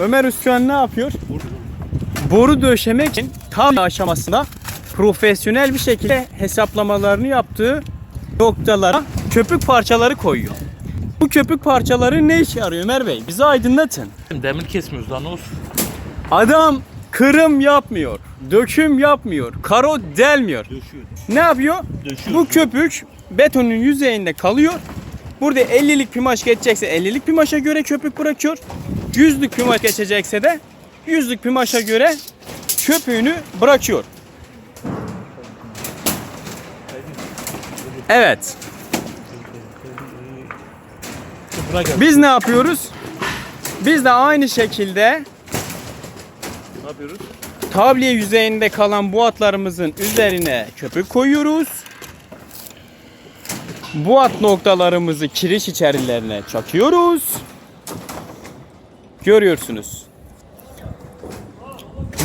Ömer Üsküven ne yapıyor? Boru döşemek için tam aşamasında profesyonel bir şekilde hesaplamalarını yaptığı noktalara köpük parçaları koyuyor. Bu köpük parçaları ne işe yarıyor Ömer Bey? Bizi aydınlatın. Demir kesmiyoruz lan olsun. Adam kırım yapmıyor, döküm yapmıyor, karo delmiyor. Döşüyor. Ne yapıyor? Döşüyor. Bu köpük betonun yüzeyinde kalıyor. Burada 50'lik pimaş geçecekse 50'lik pimaşa göre köpük bırakıyor. 100'lük pimaş geçecekse de 100'lük pimaşa göre köpüğünü bırakıyor. Evet. Biz ne yapıyoruz? Biz de aynı şekilde Ne yapıyoruz? tabliye yüzeyinde kalan bu atlarımızın üzerine köpük koyuyoruz. Bu at noktalarımızı kiriş içerilerine çakıyoruz. Görüyorsunuz.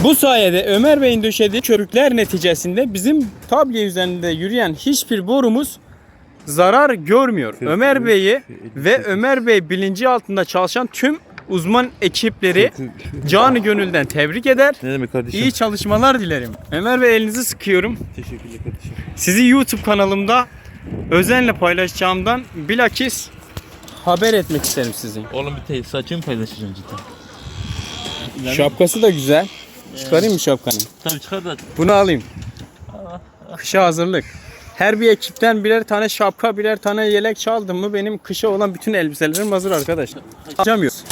Bu sayede Ömer Bey'in döşediği köpükler neticesinde bizim tabliye üzerinde yürüyen hiçbir borumuz zarar görmüyor. Ömer Bey'i ve Ömer Bey bilinci altında çalışan tüm uzman ekipleri canı gönülden tebrik eder. Ne demek kardeşim? İyi çalışmalar dilerim. Ömer Bey elinizi sıkıyorum. Teşekkürler kardeşim. Sizi YouTube kanalımda özenle paylaşacağımdan bilakis haber etmek isterim sizin. Oğlum bir tek saçımı paylaşacağım cidden. Şapkası da güzel. Çıkarayım mı şapkanı? Tabii çıkar da Bunu alayım. Kışa hazırlık. Her bir ekipten birer tane şapka, birer tane yelek çaldım mı benim kışa olan bütün elbiselerim hazır arkadaşlar. Açamıyoruz.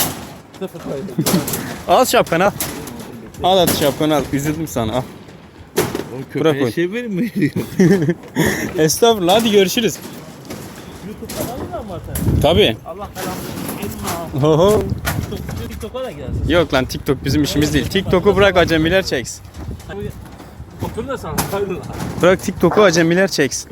al şapkanı al. Al hadi şapkanı al. Üzüldüm sana al. Oğlum Bırak köpeğe oy. şey verir mi? Estağfurullah hadi görüşürüz. YouTube kanalı mı var senin? Tabii. Allah belanı. Oho. TikTok, TikTok'a da gelsin. Yok lan TikTok bizim işimiz değil. TikTok'u bırak acemiler çeksin. Bakın da sana. Bırak TikTok'u acemiler çeksin.